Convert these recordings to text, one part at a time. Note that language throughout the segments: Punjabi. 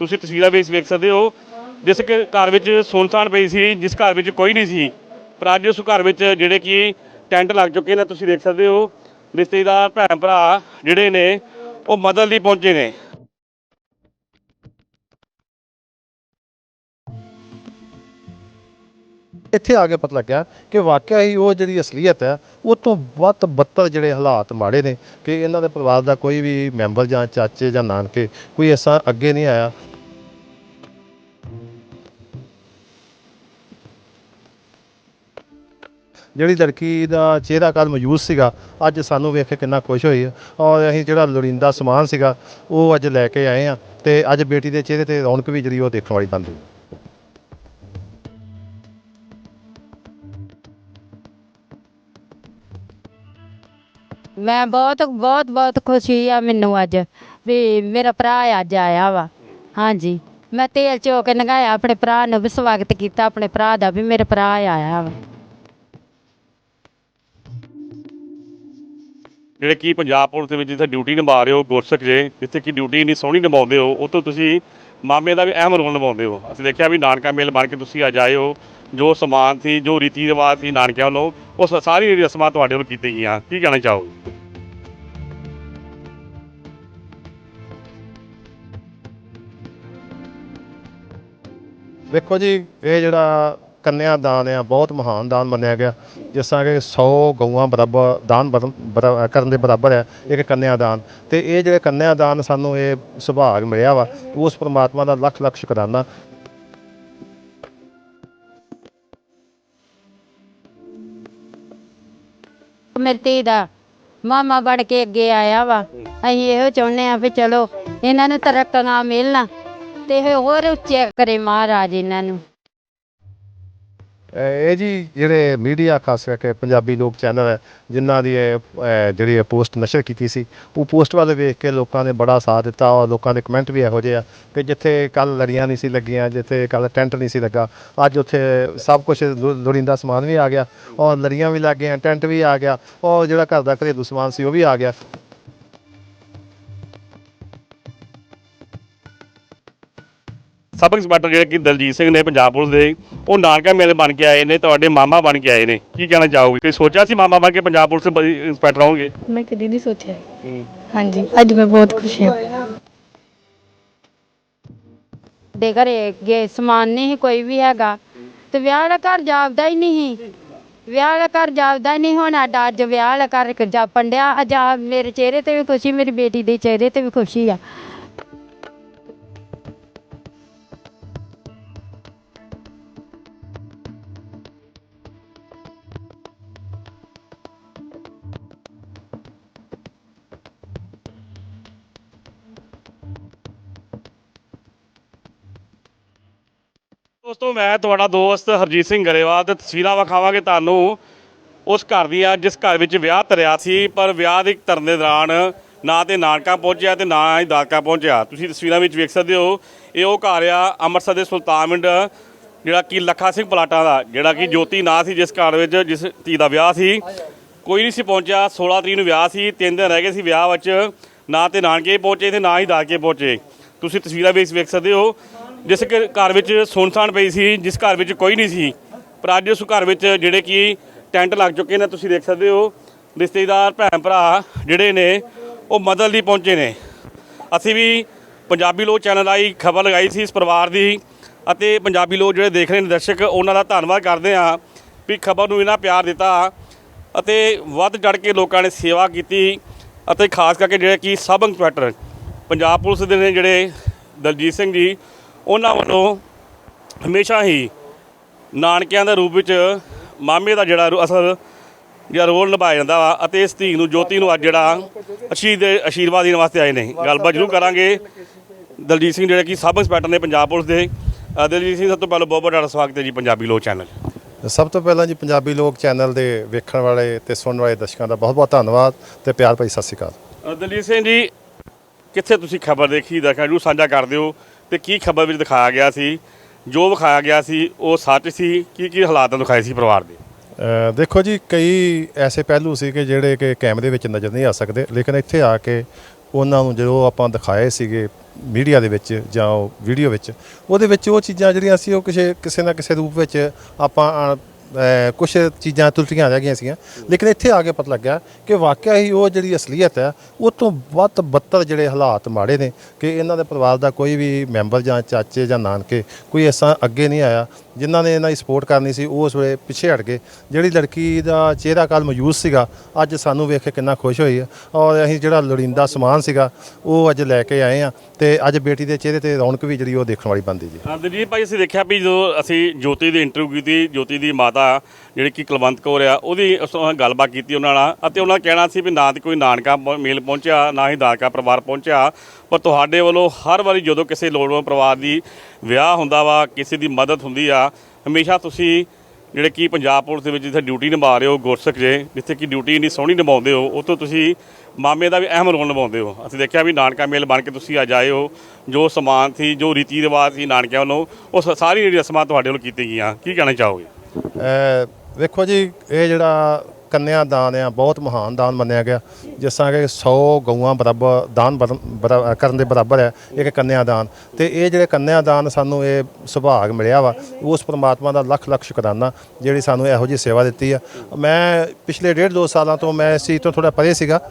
ਤੁਸੀਂ ਤਸਵੀਰਾਂ ਵਿੱਚ ਵੇਖ ਸਕਦੇ ਹੋ। ਜਿਸ ਕਿ ਘਰ ਵਿੱਚ ਸੁਨਸਾਨ ਪਈ ਸੀ, ਜਿਸ ਘਰ ਵਿੱਚ ਕੋਈ ਨਹੀਂ ਸੀ। ਪਰ ਅੱਜ ਉਸ ਘਰ ਵਿੱਚ ਜਿਹੜੇ ਕਿ ਟੈਂਟ ਲੱਗ ਚੁੱਕੇ ਨੇ, ਤੁਸੀਂ ਦੇਖ ਸਕਦੇ ਹੋ। ਰਿਸ਼ਤੇਦਾਰ, ਭੈਣ ਭਰਾ ਜਿਹੜੇ ਨੇ, ਉਹ ਮਦਦ ਲਈ ਪਹੁੰਚੇ ਨੇ। ਇੱਥੇ ਆ ਕੇ ਪਤਾ ਲੱਗਿਆ ਕਿ ਵਾਕਿਆ ਹੀ ਉਹ ਜਿਹੜੀ ਅਸਲੀਅਤ ਹੈ, ਉਹ ਤੋਂ ਵੱਧ ਬੱਤਰ ਜਿਹੜੇ ਹਾਲਾਤ ਮਾੜੇ ਨੇ ਕਿ ਇਹਨਾਂ ਦੇ ਪਰਿਵਾਰ ਦਾ ਕੋਈ ਵੀ ਮੈਂਬਰ ਜਾਂ ਚਾਚੇ ਜਾਂ ਨਾਨਕੇ ਕੋਈ ਐਸਾ ਅੱਗੇ ਨਹੀਂ ਆਇਆ। ਜਿਹੜੀ ਲੜਕੀ ਦਾ ਚਿਹਰਾ ਕੱਲ੍ਹ ਮੌਜੂਦ ਸੀਗਾ, ਅੱਜ ਸਾਨੂੰ ਵੇਖ ਕੇ ਕਿੰਨਾ ਖੁਸ਼ ਹੋਈ ਔਰ ਅਸੀਂ ਜਿਹੜਾ ਲੋੜੀਂਦਾ ਸਮਾਨ ਸੀਗਾ, ਉਹ ਅੱਜ ਲੈ ਕੇ ਆਏ ਆ ਤੇ ਅੱਜ ਬੇਟੀ ਦੇ ਚਿਹਰੇ ਤੇ ਰੌਣਕ ਵੀ ਜਿਹੜੀ ਉਹ ਦੇਖਣ ਵਾਲੀ ਬਣਦੀ ਮੈਂ ਬਹੁਤ ਬਹੁਤ ਬਹੁਤ ਖੁਸ਼ੀ ਆ ਮੈਨੂੰ ਅੱਜ ਵੀ ਮੇਰਾ ਭਰਾ ਅੱਜ ਆਇਆ ਵਾ। ਹਾਂਜੀ। ਮੈਂ ਤੇਲ ਚੋ ਕੇ ਨਗਾਇਆ, ਆਪਣੇ ਭਰਾ ਨੂੰ ਵੀ ਸਵਾਗਤ ਕੀਤਾ, ਆਪਣੇ ਭਰਾ ਦਾ ਵੀ ਮੇਰੇ ਭਰਾ ਆਇਆ ਵਾ। ਜਿਹੜੇ ਕਿ ਪੰਜਾਬ ਪੁਲਿਸ ਦੇ ਵਿੱਚ ਜਿੱਥੇ ਡਿਊਟੀ ਨਿਭਾ ਰਹੇ ਹੋ, ਗੁਰਸਿੱਖ ਜੇ, ਜਿੱਥੇ ਕਿ ਡਿਊਟੀ ਇੰਨੀ ਸੋਹਣੀ ਨਿਭਾਉਂਦੇ ਹੋ ਉਹ ਤੋਂ ਤੁਸੀਂ ਮਾਮੇ ਦਾ ਵੀ ਅਹਿਮ ਰੋਲ ਨਿਭਾਉਂਦੇ ਹੋ। ਅਸੀਂ ਦੇਖਿਆ ਵੀ ਨਾਨਕਾ ਮੇਲ ਬਣ ਕੇ ਤੁਸੀਂ ਅੱਜ ਆਏ ਹੋ, ਜੋ ਸਮਾਨ ਸੀ, ਜੋ ਰੀਤੀ ਰਿਵਾਜ ਸੀ ਨਾਨਕਿਆਂ ਵੱਲੋਂ, ਉਹ ਸ- ਸਾਰੀ ਰਸਮਾਂ ਤੁਹਾਡੇ ਵੱਲੋਂ ਕੀਤੀ ਗਈਆਂ। ਕੀ ਕਹਿਣਾ ਚਾਹੋਗੇ? ਵੇਖੋ ਜੀ, ਇਹ ਜਿਹੜਾ ਕੰਨਿਆ ਦਾਨ ਆ, ਬਹੁਤ ਮਹਾਨ ਦਾਨ ਮੰਨਿਆ ਗਿਆ। ਜਿਸ ਤਰ੍ਹਾਂ ਕਿ 100 ਗਊਆਂ ਬਰਾਬਰ ਦਾਨ ਬਦਲ- ਬਰਾ- ਕਰਨ ਦੇ ਬਰਾਬਰ ਹੈ ਇੱਕ ਕੰਨਿਆ ਦਾਨ। ਤੇ ਇਹ ਜਿਹੜੇ ਕੰਨਿਆ ਦਾਨ ਸਾਨੂੰ ਇਹ ਸੁਭਾਗ ਮਿਲਿਆ ਵਾ, ਉਸ ਪ੍ਰਮਾਤਮਾ ਦਾ ਲੱਖ ਲੱਖ ਸ਼ੁਕਰਾਨਾ। ਮੇਰੀ ਧੀ ਦਾ ਮਾਮਾ ਬਣ ਕੇ ਅੱਗੇ ਆਇਆ ਵਾ। ਅਸੀਂ ਇਹੋ ਚਾਹੁੰਦੇ ਆ ਵੀ ਚਲੋ, ਇਹਨਾਂ ਨੂੰ ਤਰੱਕੀਆਂ ਮਿਲਣ ਤੇ ਹੋਰ ਉੱਚੇ ਕਰੇ ਮਹਾਰਾਜ ਇਹਨਾਂ ਨੂੰ। ਇਹ ਜੀ ਜਿਹੜੇ ਮੀਡੀਆ ਖਾਸ ਕਰਕੇ ਪੰਜਾਬੀ ਲੋਕ ਚੈਨਲ ਹੈ ਜਿਨ੍ਹਾਂ ਦੀ ਇਹ ਅਹ, ਜਿਹੜੀ ਇਹ ਪੋਸਟ ਨਸ਼ਰ ਕੀਤੀ ਸੀ ਉਹ ਪੋਸਟ ਵੱਲ ਵੇਖ ਕੇ ਲੋਕਾਂ ਨੇ ਬੜਾ ਸਾਥ ਦਿੱਤਾ ਔਰ ਲੋਕਾਂ ਦੇ ਕਮੈਂਟ ਵੀ ਇਹੋ ਜਿਹੇ ਆ ਕਿ ਜਿੱਥੇ ਕੱਲ ਲੜੀਆਂ ਨਹੀਂ ਸੀ ਲੱਗੀਆਂ ਜਿੱਥੇ ਕੱਲ ਟੈਂਟ ਨਹੀਂ ਸੀ ਲੱਗਾ ਅੱਜ ਉੱਥੇ ਸਭ ਕੁਝ ਲੋੜੀਂਦਾ ਸਮਾਨ ਵੀ ਆ ਗਿਆ ਔਰ ਲੜੀਆਂ ਵੀ ਲੱਗ ਗਈਆਂ ਟੈਂਟ ਵੀ ਆ ਗਿਆ ਔਰ ਜਿਹੜਾ ਘਰ ਦਾ ਘਰੇਲੂ ਸਮਾਨ ਸੀ ਉਹ ਵੀ ਆ ਗਿਆ। ਸਬ ਇੰਸਪੈਕਟਰ ਜਿਹੜੇ ਕਿ ਦਲਜੀਤ ਸਿੰਘ ਨੇ ਪੰਜਾਬ ਪੁਲਿਸ ਦੇ ਉਹ ਨਾਨਕਾ ਮੇਲ ਬਣ ਕੇ ਆਏ ਨੇ ਤੁਹਾਡੇ ਮਾਮਾ ਬਣ ਕੇ ਆਏ ਨੇ। ਕੀ ਕਹਿਣਾ ਚਾਹੋਗੇ? ਕੋਈ ਸੋਚਿਆ ਸੀ ਮਾਮਾ ਬਣ ਕੇ ਪੰਜਾਬ ਪੁਲਿਸ ਦੇ ਇੰਸਪੈਕਟਰ ਹੋਣਗੇ? ਮੈਂ ਕਦੀ ਨਹੀਂ ਸੋਚਿਆ ਹਾਂਜੀ ਅੱਜ ਮੈਂ ਬਹੁਤ ਖੁਸ਼ ਹਾਂ। ਦੇ ਘਰੇ ਗੇ ਸਮਾਨ ਨਹੀਂ ਕੋਈ ਵੀ ਹੈਗਾ। ਤੇ ਵਿਆਹ ਵਾਲਾ ਘਰ ਜਾਪਦਾ ਹੀ ਨਹੀਂ ਸੀ। ਵਿਆਹ ਵਾਲਾ ਘਰ ਜਾਪਦਾ ਹੀ ਨਹੀਂ ਹੁਣ ਸਾਡਾ ਅੱਜ ਵਿਆਹ ਵਾਲਾ ਘਰ ਜਾਪਣ ਡਿਆ। ਅੱਜ ਮੇਰੇ ਚਿਹਰੇ ਤੇ ਵੀ ਖੁਸ਼ੀ ਮੇਰੀ ਬੇਟੀ ਦੇ ਚਿਹਰੇ ਤੇ ਵੀ ਖੁਸ਼ੀ ਆ। ਦੋਸਤੋ, ਮੈਂ ਤੁਹਾਡਾ ਦੋਸਤ ਹਰਜੀਤ ਸਿੰਘ ਗਰੇਵਾਲ ਤੇ ਤਸਵੀਰਾਂ ਵਿਖਾਵਾਂਗੇ ਤੁਹਾਨੂੰ ਉਸ ਘਰ ਦੀਆਂ, ਜਿਸ ਘਰ ਵਿੱਚ ਵਿਆਹ ਧਰਿਆ ਸੀ, ਪਰ ਵਿਆਹ ਦੇ ਧਰਨ ਦੇ ਦੌਰਾਨ ਨਾ ਤੇ ਨਾਨਕਾ ਪਹੁੰਚਿਆ ਤੇ ਨਾ ਹੀ ਦਾਦਕਾ ਪਹੁੰਚਿਆ। ਤੁਸੀਂ ਤਸਵੀਰਾਂ ਵਿੱਚ ਵੇਖ ਸਕਦੇ ਹੋ, ਇਹ ਉਹ ਘਰ ਆ, ਅੰਮ੍ਰਿਤਸਰ ਦੇ ਸੁਲਤਾਨਵਿੰਡ ਜਿਹੜਾ ਕਿ ਲੱਖਾ ਸਿੰਘ ਪਲਾਟਾਂ ਦਾ, ਜਿਹੜਾ ਕਿ ਜੋਤੀ ਨਾਂ ਸੀ ਜਿਸ ਘਰ ਵਿੱਚ, ਜਿਸ ਧੀ ਦਾ ਵਿਆਹ ਸੀ। ਕੋਈ ਨਹੀਂ ਸੀ ਪਹੁੰਚਿਆ 16 ਤਰੀਕ ਨੂੰ ਵਿਆਹ ਸੀ, ਤਿੰਨ ਦਿਨ ਰਹਿ ਗਏ ਸੀ ਵਿਆਹ ਵਿੱਚ, ਨਾ ਤੇ ਨਾਨਕੇ ਪਹੁੰਚੇ ਤੇ ਨਾ ਹੀ ਦਾਕੇ ਪਹੁੰਚੇ। ਤੁਸੀਂ ਤਸਵੀਰਾਂ ਵਿੱਚ ਵੇਖ ਸਕਦੇ ਹੋ। ਜਿਸ ਘ- ਘਰ ਵਿੱਚ ਸੁਨਸਾਨ ਪਈ ਸੀ, ਜਿਸ ਘਰ ਵਿੱਚ ਕੋਈ ਨਹੀਂ ਸੀ। ਪਰ ਅੱਜ ਉਸ ਘਰ ਵਿੱਚ ਜਿਹੜੇ ਕਿ ਟੈਂਟ ਲੱਗ ਚੁੱਕੇ ਨੇ, ਤੁਸੀਂ ਦੇਖ ਸਕਦੇ ਹੋ। ਰਿਸ਼ਤੇਦਾਰ, ਭੈਣ ਭਰਾ ਜਿਹੜੇ ਨੇ, ਉਹ ਮਦਦ ਲਈ ਪਹੁੰਚੇ ਨੇ। ਅਸੀਂ ਵੀ ਪੰਜਾਬੀ ਲੋਕ ਚੈਨਲ ਆਈ ਖਬਰ ਲਗਾਈ ਸੀ ਇਸ ਪਰਿਵਾਰ ਦੀ ਅਤੇ ਪੰਜਾਬੀ ਲੋਕ ਜਿਹੜੇ ਦੇਖ ਰਹੇ ਨੇ ਦਰਸ਼ਕ, ਉਹਨਾਂ ਦਾ ਧੰਨਵਾਦ ਕਰਦੇ ਹਾਂ ਵੀ ਖਬਰ ਨੂੰ ਇਹਨਾਂ ਪਿਆਰ ਦਿੱਤਾ ਅਤੇ ਵੱਧ ਚੜ ਕੇ ਲੋਕਾਂ ਨੇ ਸੇਵਾ ਕੀਤੀ ਅਤੇ ਖਾਸ ਕਰਕੇ ਜਿਹੜੇ ਕਿ ਸਬ ਇੰਸਪੈਕਟਰ ਪੰਜਾਬ ਪੁਲਿਸ ਦੇ ਨੇ ਜਿਹੜੇ ਦਲਜੀਤ ਸਿੰਘ ਜੀ ਉਹਨਾਂ ਵੱਲੋਂ ਹਮੇਸ਼ਾ ਹੀ ਨਾਨਕਿਆਂ ਦੇ ਰੂਪ ਵਿੱਚ ਮਾਮੇ ਦਾ ਜਿਹੜਾ ਰੋ- ਅਸਲ ਜਿਹੜਾ ਰੋਲ ਨਿਭਾਇਆ ਜਾਂਦਾ ਵਾ ਅਤੇ ਇਸ ਧੀ ਨੂੰ ਜੋਤੀ ਨੂੰ ਅੱਜ ਜਿਹੜਾ ਅਸ਼ੀਰ ਦੇ ਆਸ਼ੀਰਵਾਦ ਦੇਣ ਵਾਸਤੇ ਆਏ ਨੇ। ਗੱਲਬਾਤ ਜ਼ਰੂਰ ਕਰਾਂਗੇ। ਦਲਜੀਤ ਸਿੰਘ ਜਿਹੜੇ ਕਿ ਸਬ ਇੰਸਪੈਕਟਰ ਨੇ ਪੰਜਾਬ ਪੁਲਿਸ ਦੇ। ਦਲਜੀਤ ਸਿੰਘ ਸਭ ਤੋਂ ਪਹਿਲਾਂ ਬਹੁਤ ਬਹੁਤ ਸਵਾਗਤ ਹੈ ਜੀ ਪੰਜਾਬੀ ਲੋਕ ਚੈਨਲ। ਸਭ ਤੋਂ ਪਹਿਲਾਂ ਜੀ ਪੰਜਾਬੀ ਲੋਕ ਚੈਨਲ ਦੇ ਵੇਖਣ ਵਾਲੇ ਤੇ ਸੁਣਨ ਵਾਲੇ ਦਰਸ਼ਕਾਂ ਦਾ ਬਹੁਤ ਬਹੁਤ ਧੰਨਵਾਦ ਤੇ ਪਿਆਰ ਭਰੀ ਸਤਿ ਸ਼੍ਰੀ ਅਕਾਲ। ਦਲਜੀਤ ਸਿੰਘ ਜੀ ਕਿੱਥੇ ਤੁਸੀਂ ਖਬਰ ਦੇਖੀ? ਦਰਸ਼ਕਾਂ ਨੂੰ ਸਾਂਝਾ ਕਰ ਦਿਓ। ਤੇ ਕੀ ਖਬਰ ਵਿੱਚ ਦਿਖਾਇਆ ਗਿਆ ਸੀ? ਜੋ ਵਿਖਾਇਆ ਗਿਆ ਸੀ ਉਹ ਸੱਚ ਸੀ? ਕੀ ਕੀ ਹਾਲਾਤ ਦਿਖਾਏ ਸੀ ਪਰਿਵਾਰ ਦੇ? ਅ, ਦੇਖੋ ਜੀ ਕਈ ਐਸੇ ਪਹਿਲੂ ਸੀ ਕਿ ਜਿਹੜੇ ਕਿ ਕੈਮਰੇ ਵਿੱਚ ਨਜ਼ਰ ਨਹੀਂ ਆ ਸਕਦੇ ਲੇਕਿਨ ਇੱਥੇ ਆ ਕੇ ਉਹਨਾਂ ਨੂੰ ਜਦੋਂ ਆਪਾਂ ਦਿਖਾਏ ਸੀਗੇ ਮੀਡੀਆ ਦੇ ਵਿੱਚ ਜਾਂ ਉਹ ਵੀਡੀਓ ਵਿੱਚ ਉਹਦੇ ਵਿੱਚ ਉਹ ਚੀਜ਼ਾਂ ਜਿਹੜੀਆਂ ਸੀ ਉਹ ਕਿਸੇ ਕਿਸੇ ਨਾ ਕਿਸੇ ਰੂਪ ਵਿੱਚ ਆਪਾਂ ਕੁਝ ਚੀਜ਼ਾਂ ਤੁਲਟੀਆਂ ਰਹਿ ਗਈਆਂ ਸੀਗੀਆਂ। ਲੇਕਿਨ ਇੱਥੇ ਆ ਕੇ ਪਤਾ ਲੱਗਿਆ ਕਿ ਵਾਕਿਆ ਹੀ ਉਹ ਜਿਹੜੀ ਅਸਲੀਅਤ ਹੈ, ਉਹ ਤੋਂ ਵੱਧ ਬੱਤਰ ਜਿਹੜੇ ਹਾਲਾਤ ਮਾੜੇ ਨੇ ਕਿ ਇਹਨਾਂ ਦੇ ਪਰਿਵਾਰ ਦਾ ਕੋਈ ਵੀ ਮੈਂਬਰ ਜਾਂ ਚਾਚੇ ਜਾਂ ਨਾਨਕੇ ਕੋਈ ਐਸਾ ਅੱਗੇ ਨਹੀਂ ਆਇਆ। ਜਿਨ੍ਹਾਂ ਨੇ ਇਹਨਾਂ ਦੀ ਸਪੋਰਟ ਕਰਨੀ ਸੀ, ਉਹ ਉਸ ਵੇਲੇ ਪਿੱਛੇ ਹਟ ਗਏ। ਜਿਹੜੀ ਲੜਕੀ ਦਾ ਚਿਹਰਾ ਕੱਲ ਮੌਜੂਦ ਸੀਗਾ, ਅੱਜ ਸਾਨੂੰ ਵੇਖ ਕੇ ਕਿੰਨਾ ਖੁਸ਼ ਹੋਈ ਹੈ। ਔਰ ਅਸੀਂ ਜਿਹੜਾ ਲੋੜੀਂਦਾ ਸਮਾਨ ਸੀਗਾ, ਉਹ ਅੱਜ ਲੈ ਕੇ ਆਏ ਆ ਤੇ ਅੱਜ ਬੇਟੀ ਦੇ ਚਿਹਰੇ ਤੇ ਰੌਣਕ ਵੀ ਜਿਹੜੀ ਉਹ ਦੇਖਣ ਵਾਲੀ ਬਣਦੀ ਜੀ। ਹਾਂ, ਦਲਜੀਤ ਭਾਈ, ਅਸੀਂ ਦੇਖਿਆ ਵੀ ਜਦੋਂ ਅਸੀਂ ਜੋਤੀ ਦੀ ਇੰਟਰਵਿਊ ਕੀਤੀ, ਜੋਤੀ ਦੀ ਮਾਤਾ ਜਿਹੜੀ ਕਿ ਕੁਲਵੰਤ ਕੌਰ ਆ, ਉਹਦੀ ਉਸ ਤੋਂ ਗੱਲਬਾਤ ਕੀਤੀ ਉਹਨਾਂ ਨਾਲ ਅਤੇ ਉਹਨਾਂ ਦਾ ਕਹਿਣਾ ਸੀ ਵੀ ਨਾ ਤੇ ਕੋਈ ਨਾਨਕਾ ਪ- ਮੇਲ ਪਹੁੰਚਿਆ, ਨਾ ਹੀ ਦਾਦਕਾ ਪਰਿਵਾਰ ਪਹੁੰਚਿਆ। ਪਰ ਤੁਹਾਡੇ ਵੱਲੋਂ ਹਰ ਵਾਰੀ ਜਦੋਂ ਕਿਸੇ ਲੋੜਵੰਦ ਪਰਿਵਾਰ ਦੀ ਵਿਆਹ ਹੁੰਦਾ ਵਾ, ਕਿਸੇ ਦੀ ਮਦਦ ਹੁੰਦੀ ਆ, ਹਮੇਸ਼ਾ ਤੁਸੀਂ ਜਿਹੜੇ ਕਿ ਪੰਜਾਬ ਪੁਲਿਸ ਦੇ ਵਿੱਚ ਜਿੱਥੇ ਡਿਊਟੀ ਨਿਭਾ ਰਹੇ ਹੋ, ਗੁਰਸਿੱਖ ਜੇ, ਜਿੱਥੇ ਕਿ ਡਿਊਟੀ ਇੰਨੀ ਸੋਹਣੀ ਨਿਭਾਉਂਦੇ ਹੋ ਉਹ ਤੁਸੀਂ ਮਾਮੇ ਦਾ ਵੀ ਅਹਿਮ ਰੋਲ ਨਿਭਾਉਂਦੇ ਹੋ। ਅਸੀਂ ਦੇਖਿਆ ਵੀ ਨਾਨਕਾ ਮੇਲ ਬਣ ਕੇ ਤੁਸੀਂ ਅੱਜ ਆਏ ਹੋ, ਜੋ ਸਮਾਨ ਸੀ, ਜੋ ਰੀਤੀ ਰਿਵਾਜ ਸੀ ਨਾਨਕਿਆਂ ਵੱਲੋਂ, ਉਹ ਸਾਰੀ ਜਿਹੜੀ ਰਸਮਾਂ ਤੁਹਾਡੇ ਵੱਲੋਂ ਕੀਤੀ ਗਈਆਂ। ਕੀ ਕਹਿਣਾ ਚਾਹੋਗੇ? ਵੇਖੋ ਜੀ, ਇਹ ਜਿਹੜਾ ਕੰਨਿਆ ਦਾਨ ਆ, ਬਹੁਤ ਮਹਾਨ ਦਾਨ ਮੰਨਿਆ ਗਿਆ। ਜਿਸ ਤਰ੍ਹਾਂ ਕਿ 100 ਗਊਆਂ ਬਰਾਬਰ ਦਾਨ ਬਰ- ਬਰਾ- ਕਰਨ ਦੇ ਬਰਾਬਰ ਹੈ, ਇੱਕ ਕੰਨਿਆ ਦਾਨ। ਤੇ ਇਹ ਜਿਹੜੇ ਕੰਨਿਆ ਦਾਨ ਸਾਨੂੰ ਇਹ ਸੁਭਾਗ ਮਿਲਿਆ ਵਾ, ਉਸ ਪ੍ਰਮਾਤਮਾ ਦਾ ਲੱਖ ਲੱਖ ਸ਼ੁਕਰਾਨਾ, ਜਿਹੜੀ ਸਾਨੂੰ ਇਹੋ ਜਿਹੀ ਸੇਵਾ ਦਿੱਤੀ ਆ। ਮੈਂ ਪਿਛਲੇ ਡੇਢ ਦੋ ਸਾਲਾਂ ਤੋਂ ਮੈਂ ਇਸ ਚੀਜ਼ ਤੋਂ ਥੋੜਾ ਪਰੇ ਸੀਗਾ।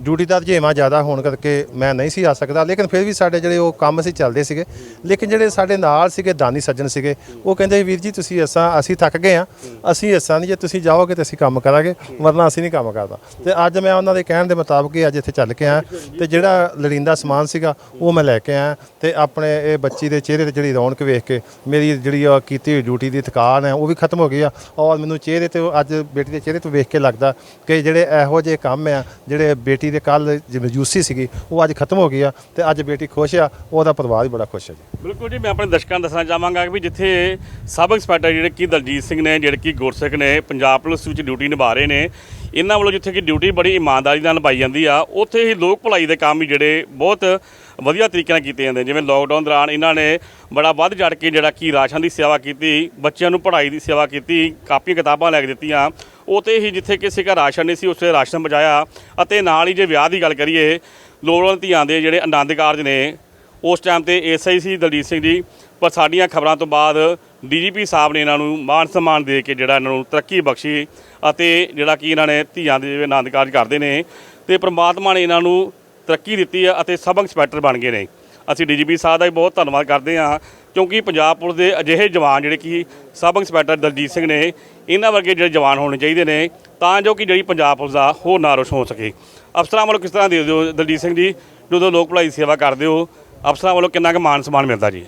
ਡਿਊਟੀ ਦਾ ਰੁਝੇਵਾਂ ਜ਼ਿਆਦਾ ਹੋਣ ਕਰਕੇ ਮੈਂ ਨਹੀਂ ਸੀ ਆ ਸਕਦਾ, ਲੇਕਿਨ ਫਿਰ ਵੀ ਸਾਡੇ ਜਿਹੜੇ ਉਹ ਕੰਮ ਸੀ ਚੱਲਦੇ ਸੀਗੇ। ਲੇਕਿਨ ਜਿਹੜੇ ਸਾਡੇ ਨਾਲ ਸੀਗੇ ਦਾਨੀ ਸੱਜਣ ਸੀਗੇ, ਉਹ ਕਹਿੰਦੇ ਵੀਰ ਜੀ ਤੁਸੀਂ ਅਸਾਂ, ਅਸੀਂ ਥੱਕ ਗਏ ਆ ਅਸੀਂ ਅਸਾਂ ਨਹੀਂ, ਜੇ ਤੁਸੀਂ ਜਾਓਗੇ ਤੇ ਅਸੀਂ ਕੰਮ ਕਰਾਂਗੇ, ਵਰਨਾ ਅਸੀਂ ਨਹੀਂ ਕੰਮ ਕਰਦਾ। ਤੇ ਅੱਜ ਮੈਂ ਉਹਨਾਂ ਦੇ ਕਹਿਣ ਦੇ ਮੁਤਾਬਕ ਹੀ ਅੱਜ ਇੱਥੇ ਚੱਲ ਕੇ ਆਇਆ ਤੇ ਜਿਹੜਾ ਲੜੀਂਦਾ ਸਮਾਨ ਸੀਗਾ, ਉਹ ਮੈਂ ਲੈ ਕੇ ਆਇਆ ਤੇ ਆਪਣੇ ਇਹ ਬੱਚੀ ਦੇ ਚਿਹਰੇ ਤੇ ਜਿਹੜੀ ਰੌਣਕ ਵੇਖ ਕੇ ਮੇਰੀ ਜਿਹੜੀ ਉਹ ਕੀਤੀ ਹੋਈ ਡਿਊਟੀ ਦੀ ਥਕਾਨ ਹੈ, ਉਹ ਵੀ ਖਤਮ ਹੋ ਗਈ ਆ। ਔਰ ਮੈਨੂੰ ਚਿਹਰੇ ਤੇ, ਅੱਜ ਬੇਟੀ ਦੇ ਚਿਹਰੇ ਤੋਂ ਵੇਖ ਕੇ ਲੱਗਦਾ ਕਿ ਜਿਹੜੇ ਇਹੋ ਜਿਹੇ ਕੰਮ ਆ, ਜਿਹੜੇ ਬੇਟੀ ਦੇ ਕੱਲ ਜਿਵੇਂ ਜੂਸੀ ਸੀਗੀ, ਉਹ ਅੱਜ ਖਤਮ ਹੋ ਗਈ ਆ ਤੇ ਅੱਜ ਬੇਟੀ ਖੁਸ਼ ਆ, ਉਹਦਾ ਪਰਿਵਾਰ ਵੀ ਬੜਾ ਖੁਸ਼ ਹੈ ਜੀ। ਬਿਲਕੁਲ ਜੀ, ਮੈਂ ਆਪਣੇ ਦਰਸ਼ਕਾਂ ਨੂੰ ਦੱਸਣਾ ਚਾਹਾਂਗਾ ਵੀ ਜਿੱਥੇ ਸਬ ਇੰਸਪੈਕਟਰ ਜਿਹੜੇ ਕਿ ਦਲਜੀਤ ਸਿੰਘ ਨੇ, ਜਿਹੜੇ ਕਿ ਗੁਰਸਿੱਖ ਨੇ, ਪੰਜਾਬ ਪੁਲਿਸ ਵਿੱਚ ਡਿਊਟੀ ਨਿਭਾ ਰਹੇ ਨੇ, ਇਹਨਾਂ ਵੱਲੋਂ ਜਿੱਥੇ ਕਿ ਡਿਊਟੀ ਬੜੀ ਇਮਾਨਦਾਰੀ ਨਾਲ ਨਿਭਾਈ ਜਾਂਦੀ ਆ, ਉੱਥੇ ਹੀ ਲੋਕ ਭਲਾਈ ਦੇ ਕੰਮ ਵੀ ਜਿਹੜੇ ਬਹੁਤ ਵਧੀਆ ਤਰੀਕੇ ਨਾਲ ਕੀਤੇ ਜਾਂਦੇ ਜਿਵੇਂ ਲੋਕਡਾਊਨ ਦੌਰਾਨ ਇਹਨਾਂ ਨੇ ਬੜਾ ਵੱਧ ਚੜ ਕੇ ਜਿਹੜਾ ਕਿ ਰਾਸ਼ਨ ਦੀ ਸੇਵਾ ਕੀਤੀ, ਬੱਚਿਆਂ ਨੂੰ ਪੜ੍ਹਾਈ ਦੀ ਸੇਵਾ ਕੀਤੀ, ਕਾਪੀਆਂ ਕਿਤਾਬਾਂ ਲੈ ਕੇ ਦਿੱਤੀਆਂ। ਉਤੇ ਹੀ ਜਿੱਥੇ ਕਿਸੇ ਘਰ ਰਾਸ਼ਨ ਨਹੀਂ ਸੀ ਉੱਥੇ ਰਾਸ਼ਨ ਪਹੁੰਚਾਇਆ ਅਤੇ ਨਾਲ ਹੀ ਜੇ ਵਿਆਹ ਦੀ ਗੱਲ ਕਰੀਏ, ਲੋੜਵੰਦ ਧੀਆਂ ਦੇ ਜਿਹੜੇ ਆਨੰਦ ਕਾਰਜ ਨੇ, ਉਸ ਟਾਈਮ ਤੇ ਐਸਆਈ ਸੀ ਦਲਜੀਤ ਸਿੰਘ ਜੀ, ਪਰ ਸਾਡੀਆਂ ਖਬਰਾਂ ਤੋਂ ਬਾਅਦ ਡੀਜੀਪੀ ਸਾਹਿਬ ਨੇ ਇਹਨਾਂ ਨੂੰ ਮਾਨ ਸਨਮਾਨ ਦੇ ਕੇ ਜਿਹੜਾ ਇਹਨਾਂ ਨੂੰ ਤਰੱਕੀ ਬਖਸ਼ੀ ਅਤੇ ਜਿਹੜਾ ਕਿ ਇਹਨਾਂ ਨੇ ਧੀਆਂ ਦੇ ਜਿਵੇਂ ਆਨੰਦ ਕਾਰਜ ਕਰਦੇ ਨੇ, ਤੇ ਪ੍ਰਮਾਤਮਾ ਨੇ ਇਹਨਾਂ ਨੂੰ ਤਰੱਕੀ ਦਿੱਤੀ ਹੈ ਅਤੇ ਸਬ ਇੰਸਪੈਕਟਰ ਬਣ ਗਏ ਨੇ। ਅਸੀਂ ਡੀਜੀਪੀ ਸਾਹਿਬ ਦਾ ਵੀ ਬਹੁਤ ਧੰਨਵਾਦ ਕਰਦੇ ਹਾਂ, ਕਿਉਂਕਿ ਪੰਜਾਬ ਪੁਲਿਸ ਦੇ ਅਜਿਹੇ ਜਵਾਨ ਜਿਹੜੇ ਕਿ ਸਬ ਇੰਸਪੈਕਟਰ ਦਲਜੀਤ ਸਿੰਘ ਨੇ, ਇਹਨਾਂ ਵਰਗੇ ਜਿਹੜੇ ਜਵਾਨ ਹੋਣੇ ਚਾਹੀਦੇ ਨੇ, ਤਾਂ ਜੋ ਕਿ ਜਿਹੜੀ ਪੰਜਾਬ ਪੁਲਿਸ ਦਾ ਹੋਰ ਨਾ ਰੋਸ਼ ਹੋ ਸਕੇ। ਅਫਸਰਾਂ ਵੱਲੋਂ ਕਿਸ ਤਰ੍ਹਾਂ ਦੇ ਦਿਓ ਦਲਜੀਤ ਸਿੰਘ ਜੀ? ਜਦੋਂ ਲੋਕ ਭਲਾਈ ਦੀ ਸੇਵਾ ਕਰਦੇ ਹੋ, ਅਫਸਰਾਂ ਵੱਲੋਂ ਕਿੰਨਾ ਕੁ ਮਾਨ ਸਨਮਾਨ ਮਿਲਦਾ ਜੀ?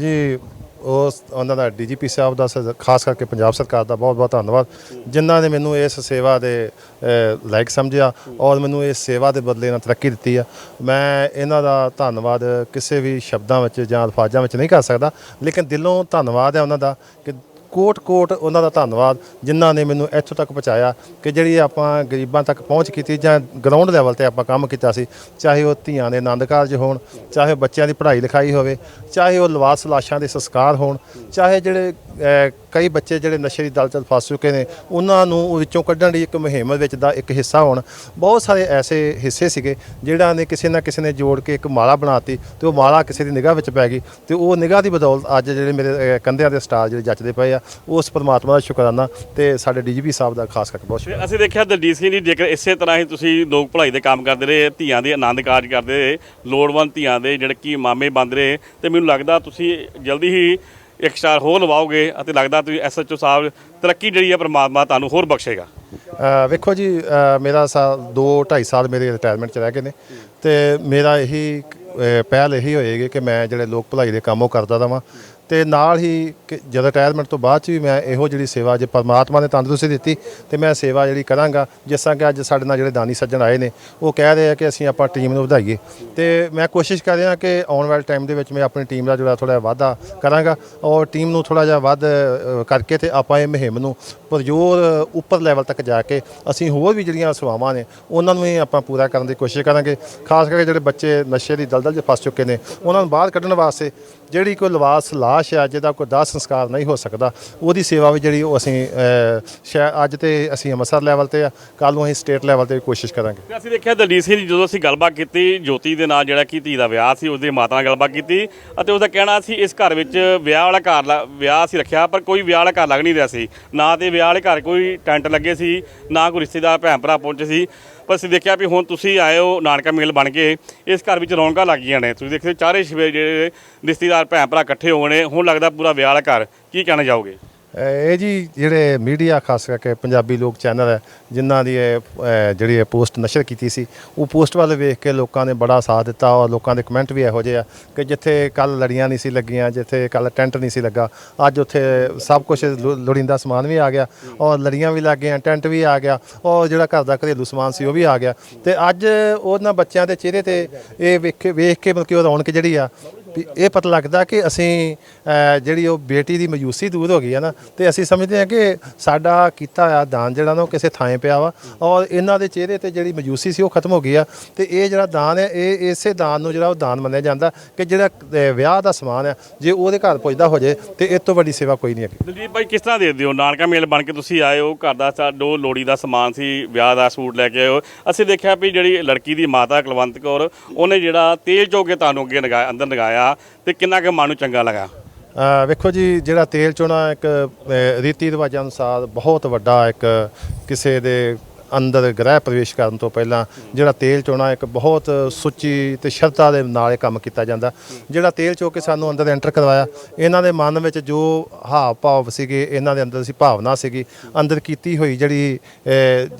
ਜੀ ਉਸ ਉਹਨਾਂ ਦਾ ਡੀਜੀਪੀ ਸਾਹਿਬ ਦਾ ਸ- ਖਾਸ ਕਰਕੇ ਪੰਜਾਬ ਸਰਕਾਰ ਦਾ ਬਹੁਤ ਬਹੁਤ ਧੰਨਵਾਦ। ਜਿਨ੍ਹਾਂ ਨੇ ਮੈਨੂੰ ਇਸ ਸੇਵਾ ਦੇ ਅਹ, ਲਾਇਕ ਸਮਝਿਆ ਔਰ ਮੈਨੂੰ ਇਸ ਸੇਵਾ ਦੇ ਬਦਲੇ ਨਾਲ ਤਰੱਕੀ ਦਿੱਤੀ ਆ। ਮੈਂ ਇਹਨਾਂ ਦਾ ਧੰਨਵਾਦ ਕਿਸੇ ਵੀ ਸ਼ਬਦਾਂ ਵਿੱਚ ਜਾਂ ਅਲਫਾਜ਼ਾਂ ਵਿੱਚ ਨਹੀਂ ਕਰ ਸਕਦਾ ਲੇਕਿਨ ਦਿਲੋਂ ਧੰਨਵਾਦ ਹੈ ਉਹਨਾਂ ਦਾ ਕਿ ਕੋਟ ਕੋਟ ਉਹਨਾਂ ਦਾ ਧੰਨਵਾਦ ਜਿਨ੍ਹਾਂ ਨੇ ਮੈਨੂੰ ਇੱਥੋਂ ਤੱਕ ਪਹੁੰਚਾਇਆ ਕਿ ਜਿਹੜੀ ਆਪਾਂ ਗਰੀਬਾਂ ਤੱਕ ਪਹੁੰਚ ਕੀਤੀ ਜਾਂ ਗਰਾਊਂਡ ਲੈਵਲ ਤੇ ਆਪਾਂ ਕੰਮ ਕੀਤਾ ਸੀ, ਚਾਹੇ ਉਹ ਧੀਆਂ ਦੇ ਆਨੰਦ ਕਾਰਜ ਹੋਣ, ਚਾਹੇ ਉਹ ਬੱਚਿਆਂ ਦੀ ਪੜ੍ਹਾਈ ਲਿਖਾਈ ਹੋਵੇ, ਚਾਹੇ ਉਹ ਲਵਾਸ ਲਾਸ਼ਾਂ ਦੇ ਸੰਸਕਾਰ ਹੋਣ, ਚਾਹੇ ਜਿਹੜੇ ਕਈ ਬੱਚੇ ਜਿਹੜੇ ਨਸ਼ੇ ਦੀ ਦਲਦਲ ਫਸ ਚੁੱਕੇ ਨੇ, ਉਹਨਾਂ ਨੂੰ ਵਿੱਚੋਂ ਕੱਢਣ ਲਈ ਇੱਕ ਮੁਹਿੰਮ ਵਿੱਚ ਦਾ ਇੱਕ ਹਿੱਸਾ ਹੋਣ। ਬਹੁਤ ਸਾਰੇ ਐਸੇ ਹਿੱਸੇ ਸੀਗੇ, ਜਿਹੜਾ ਨੇ ਕਿਸੇ ਨਾ ਕਿਸੇ ਨੇ ਜੋੜ ਕੇ ਇੱਕ ਮਾਲਾ ਬਣਾਤੀ ਤੇ ਉਹ ਮਾਲਾ ਕਿਸੇ ਦੀ ਨਿਗਾਹ ਵਿੱਚ ਪੈ ਗਈ ਤੇ ਉਹ ਨਿਗਾਹ ਦੀ ਬਦੌਲਤ ਅੱਜ ਜਿਹੜੇ ਮੇਰੇ ਕੰਧਿਆਂ ਦੇ ਸਟਾਰ ਜਿਹੜੇ ਜੱਚਦੇ ਪਏ ਆ, ਉਸ ਪਰਮਾਤਮਾ ਦਾ ਸ਼ੁਕਰਾਨਾ ਤੇ ਸਾਡੇ ਡੀਜੀਪੀ ਸਾਹਿਬ ਦਾ ਖਾਸ ਕਰਕੇ ਬਹੁਤ ਤੇ ਸ਼ੁਕਰੀਆ ਅਸੀਂ ਦੇਖਿਆ ਦਲਜੀਤ ਸਿੰਘ ਜੀ, ਜੇਕਰ ਇਸੇ ਤਰ੍ਹਾਂ ਹੀ ਤੁਸੀਂ ਲੋਕ ਭਲਾਈ ਦੇ ਕੰਮ ਕਰਦੇ ਰਹੇ, ਧੀਆਂ ਦੇ ਆਨੰਦ ਕਾਰਜ ਕਰਦੇ ਰਹੇ, ਲੋੜਵੰਦ ਧੀਆਂ ਦੇ ਜਿਹੜੇ ਕਿ ਮਾਮੇ ਬੰਦ ਰਹੇ, ਤੇ ਮੈਨੂੰ ਲੱਗਦਾ ਤੁਸੀਂ ਜਲਦੀ ਹੀ ਇੱਕ ਸਟਾਰ ਹੋਰ ਲਵਾਓਗੇ ਅਤੇ ਲੱਗਦਾ ਤੁਸੀਂ ਐਸਐਚਓ ਸਾਹਿਬ ਤਰੱਕੀ ਜਿਹੜੀ ਹੈ ਪ੍ਰਮਾਤਮਾ ਤੁਹਾਨੂੰ ਹੋਰ ਬਖਸ਼ੇਗਾ। ਅ, ਵੇਖੋ ਜੀ ਅ, ਮੇਰਾ ਸਾਲ 2 2.5 ਸਾਲ ਮੇਰੇ ਰਿਟਾਇਰਮੈਂਟ ਚ ਰਹਿ ਗਏ ਨੇ ਤੇ ਮੇਰਾ ਇਹੀ ਅ, ਪਹਿਲ ਇਹੀ ਹੋਏਗੀ ਕਿ ਮੈਂ ਜਿਹੜੇ ਲੋਕ ਭਲਾਈ ਦੇ ਕੰਮ ਉਹ ਕਰਦਾ ਰਵਾਂ ਤੇ ਨਾਲ ਹੀ ਕਿ ਜਦੋਂ ਰਿਟਾਇਰਮੈਂਟ ਤੋਂ ਬਾਅਦ ਚ ਵੀ ਮੈਂ ਇਹੋ ਜਿਹੜੀ ਸੇਵਾ, ਜੇ ਪਰਮਾਤਮਾ ਨੇ ਤੰਦਰੁਸਤੀ ਦਿੱਤੀ, ਤੇ ਮੈਂ ਸੇਵਾ ਜਿਹੜੀ ਕਰਾਂਗਾ, ਜਿਸ ਤਰ੍ਹਾਂ ਕਿ ਅੱਜ ਸਾਡੇ ਨਾਲ ਜਿਹੜੇ ਦਾਨੀ ਸੱਜਣ ਆਏ ਨੇ, ਉਹ ਕਹਿ ਰਹੇ ਆ ਕਿ ਅਸੀਂ ਆਪਾਂ ਟੀਮ ਨੂੰ ਵਧਾਈਏ। ਤੇ ਮੈਂ ਕੋਸ਼ਿਸ਼ ਕਰ ਰਿਹਾ ਕਿ ਆਉਣ ਵਾਲੇ ਟਾਈਮ ਦੇ ਵਿੱਚ ਮੈਂ ਆਪਣੀ ਟੀਮ ਦਾ ਜਿਹੜਾ ਥੋੜਾ ਵਾਧਾ ਕਰਾਂਗਾ ਔਰ ਟੀਮ ਨੂੰ ਥੋੜਾ ਜਿਹਾ ਵੱਧ ਕਰਕੇ ਤੇ ਆਪਾਂ ਇਹ ਮੁਹਿੰਮ ਨੂੰ ਪਰਜੋਰ ਉੱਪਰ ਲੈਵਲ ਤੱਕ ਜਾ ਕੇ ਅਸੀਂ ਹੋਰ ਵੀ ਜਿਹੜੀਆਂ ਸੇਵਾਵਾਂ ਨੇ, ਉਹਨਾਂ ਨੂੰ ਵੀ ਆਪਾਂ ਪੂਰਾ ਕਰਨ ਦੀ ਕੋਸ਼ਿਸ਼ ਕਰਾਂਗੇ। ਖਾਸ ਕਰਕੇ ਜਿਹੜੇ ਬੱਚੇ ਨਸ਼ੇ ਦੀ ਦਲਦਲ 'ਚ ਫਸ ਚੁੱਕੇ ਨੇ, ਉਹਨਾਂ ਨੂੰ ਬਾਹਰ ਕੱਢਣ ਵਾਸਤੇ ਜਿਹੜੀ ਕੋਈ ਲਵਾਸ, ਲਾਸ਼ ਲਾਸ਼ ਆ ਜਿਹਦਾ ਕੋਈ ਦਾਹ ਸੰਸਕਾਰ ਨਹੀਂ ਹੋ ਸਕਦਾ। ਉਹਦੀ ਸੇਵਾ ਵੀ ਜਿਹੜੀ ਉਹ ਅਸੀਂ ਅ, ਸ਼ਾਇਦ ਅੱਜ ਤੇ ਅਸੀਂ ਅੰਮ੍ਰਿਤਸਰ ਲੈਵਲ ਤੇ ਆ। ਕੱਲ ਨੂੰ ਅਸੀਂ ਸਟੇਟ ਲੈਵਲ ਤੇ ਵੀ ਕੋਸ਼ਿਸ਼ ਕਰਾਂਗੇ। ਅਸੀਂ ਦੇਖਿਆ ਦਲਜੀਤ ਸਿੰਘ ਜੀ ਜਦੋਂ ਅਸੀਂ ਗੱਲਬਾਤ ਕੀਤੀ ਜੋਤੀ ਦੇ ਨਾਲ ਜਿਹੜਾ ਕਿ ਧੀ ਦਾ ਵਿਆਹ ਸੀ ਉਸਦੀ ਮਾਤਾ ਨਾਲ ਗੱਲਬਾਤ ਕੀਤੀ ਅਤੇ ਉਸਦਾ ਕਹਿਣਾ ਸੀ ਇਸ ਘਰ ਵਿੱਚ ਵਿਆਹ ਵਾਲਾ ਘਰ ਲ- ਵਿਆਹ ਸੀ ਰੱਖਿਆ ਪਰ ਕੋਈ ਵਿਆਹ ਵਾਲਾ ਘਰ ਲੱਗ ਨਹੀਂ ਰਿਹਾ ਸੀ। ਨਾ ਤੇ ਵਿਆਹ ਵਾਲੇ ਘਰ ਕੋਈ ਟੈਂਟ ਲੱਗੇ ਸੀ ਨਾ ਕੋਈ ਰਿਸ਼ਤੇਦਾਰ ਭੈਣ ਭਰਾ ਪਹੁੰਚੇ ਸੀ। ਪਰ ਅਸੀਂ ਦੇਖਿਆ ਵੀ ਹੁਣ ਤੁਸੀਂ ਆਏ ਹੋ, ਨਾਨਕਾ ਮੇਲ ਬਣ ਕੇ, ਇਸ ਘਰ ਵਿੱਚ ਰੌਣਕਾਂ ਲੱਗ ਗਈਆਂ ਨੇ। ਤੁਸੀਂ ਦੇਖਦੇ ਚਾਰੇ ਸ਼ਿਵੇ ਜਿਹੜੇ ਰਿਸ਼ਤੇਦਾਰ, ਭੈਣ ਭਰਾ ਇਕੱਠੇ ਹੋ ਨੇ, ਹੁਣ ਲੱਗਦਾ ਪੂਰਾ ਵਿਆਹ ਵਾਲਾ ਘਰ। ਕੀ ਕਹਿਣਾ ਚਾਹੋਗੇ? ਇਹ ਜੀ ਜਿਹੜੇ ਮੀਡੀਆ ਖਾਸ ਕਰਕੇ ਪੰਜਾਬੀ ਲੋਕ ਚੈਨਲ ਹੈ ਜਿਨ੍ਹਾਂ ਦੀ ਇਹ ਅ, ਜਿਹੜੀ ਇਹ ਪੋਸਟ ਨਸ਼ਰ ਕੀਤੀ ਸੀ ਉਹ ਪੋਸਟ ਵੱਲ ਵੇਖ ਕੇ ਲੋਕਾਂ ਨੇ ਬੜਾ ਸਾਥ ਦਿੱਤਾ ਔਰ ਲੋਕਾਂ ਦੇ ਕਮੈਂਟ ਵੀ ਇਹੋ ਜਿਹੇ ਆ ਕਿ ਜਿੱਥੇ ਕੱਲ ਲੜੀਆਂ ਨਹੀਂ ਸੀ ਲੱਗੀਆਂ ਜਿੱਥੇ ਕੱਲ ਟੈਂਟ ਨਹੀਂ ਸੀ ਲੱਗਾ ਅੱਜ ਉੱਥੇ ਸਭ ਕੁਝ ਲੋੜੀਂਦਾ ਸਮਾਨ ਵੀ ਆ ਗਿਆ ਔਰ ਲੜੀਆਂ ਵੀ ਲੱਗ ਗਈਆਂ ਟੈਂਟ ਵੀ ਆ ਗਿਆ ਔਰ ਜਿਹੜਾ ਘਰ ਦਾ ਘਰੇਲੂ ਸਮਾਨ ਸੀ ਉਹ ਵੀ ਆ ਗਿਆ। ਤੇ ਅੱਜ ਉਹਨਾਂ ਬੱਚਿਆਂ ਦੇ ਚਿਹਰੇ ਤੇ ਇਹ ਵੇਖ ਕੇ ਵੇਖ ਕੇ ਮਤਲਬ ਕਿ ਉਹ ਰੌਣਕ ਜਿਹੜੀ ਆ ਵੀ ਇਹ ਪਤਾ ਲੱਗਦਾ ਕਿ ਅਸੀਂ ਜਿਹੜੀ ਉਹ ਬੇਟੀ ਦੀ ਮਯੂਸੀ ਦੂਰ ਹੋ ਗਈ ਹੈ ਨਾ, ਤੇ ਅਸੀਂ ਸਮਝਦੇ ਹਾਂ ਕਿ ਸਾਡਾ ਕੀਤਾ ਹੋਇਆ ਦਾਨ ਜਿਹੜਾ ਨਾ ਉਹ ਕਿਸੇ ਥਾਂ ਪਿਆ ਵਾ, ਔਰ ਇਹਨਾਂ ਦੇ ਚਿਹਰੇ ਤੇ ਜਿਹੜੀ ਮਯੂਸੀ ਸੀ ਉਹ ਖਤਮ ਹੋ ਗਈ ਆ, ਤੇ ਇਹ ਜਿਹੜਾ ਦਾਨ ਹੈ ਇਹ ਇਸੇ ਦਾਨ ਨੂੰ ਜਿਹੜਾ ਉਹ ਦਾਨ ਮੰਨਿਆ ਜਾਂਦਾ ਕਿ ਜਿਹੜਾ ਵਿਆਹ ਦਾ ਸਮਾਨ ਹੈ ਜੇ ਉਹਦੇ ਘਰ ਪੁੱਜਦਾ ਹੋ ਜੇ, ਤੇ ਇਸ ਤੋਂ ਵੱਡੀ ਸੇਵਾ ਕੋਈ ਨਹੀਂ ਹੈ ਦਲਜੀਤ ਭਾਈ ਕਿਸ ਤਰ੍ਹਾਂ ਦੇ ਦਿਓ? ਨਾਨਕਾ ਮੇਲ ਬਣ ਕੇ ਤੁਸੀਂ ਆਏ ਹੋ, ਘਰ ਦਾ ਸਾਡੋ ਲੋੜੀ ਦਾ ਸਮਾਨ ਸੀ, ਵਿਆਹ ਦਾ ਸੂਟ ਲੈ ਕੇ ਆਏ ਹੋ, ਅਸੀਂ ਦੇਖਿਆ ਵੀ ਜਿਹੜੀ ਲੜਕੀ ਦੀ ਮਾਤਾ ਕੁਲਵੰਤ ਕੌਰ, ਉਹਨੇ ਜਿਹੜਾ ਤੇਲ ਚੋ ਤੁਹਾਨੂੰ ਅੱਗੇ ਲਗਾਇਆ ਅੰਦਰ ਲਗਾਇਆ ਤੇ ਕਿੰਨਾ ਕੁ ਮਨ ਨੂੰ ਚੰਗਾ ਲੱਗਾ? ਵੇਖੋ ਜੀ, ਜਿਹੜਾ ਤੇਲ ਚੋਣਾ ਇੱਕ ਰੀਤੀ ਰਿਵਾਜਾਂ ਅਨੁਸਾਰ ਬਹੁਤ ਵੱਡਾ ਇੱਕ ਕਿਸੇ ਦੇ ਅੰਦਰ ਗ੍ਰਹਿ ਪ੍ਰਵੇਸ਼ ਕਰਨ ਤੋਂ ਪਹਿਲਾਂ ਜਿਹੜਾ ਤੇਲ ਚੋਣਾ ਇੱਕ ਬਹੁਤ ਸੁੱਚੀ ਤੇ ਸ਼ਰਧਾ ਦੇ ਨਾਲ ਇਹ ਕੰਮ ਕੀਤਾ ਜਾਂਦਾ। ਜਿਹੜਾ ਤੇਲ ਚੋ ਕੇ ਸਾਨੂੰ ਅੰਦਰ ਐਂਟਰ ਕਰਵਾਇਆ, ਇਹਨਾਂ ਦੇ ਮਨ ਵਿੱਚ ਜੋ ਹਾਵ ਭਾਵ ਸੀਗੇ, ਇਹਨਾਂ ਦੇ ਅੰਦਰ ਸੀ ਭਾਵਨਾ ਸੀਗੀ, ਅੰਦਰ ਕੀਤੀ ਹੋਈ ਜਿਹੜੀ